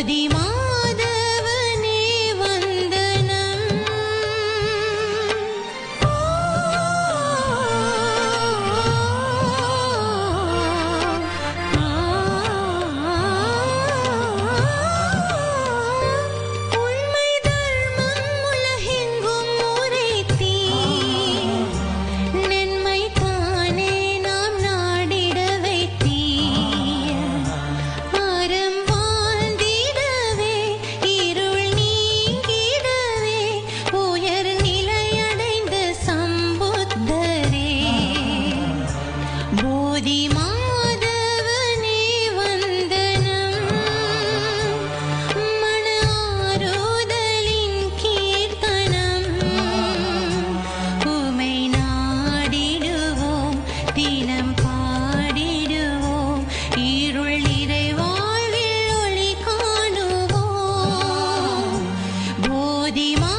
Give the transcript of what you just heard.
Budi இறைவாழ்வில் ஒளி காணுவோம். போதிமா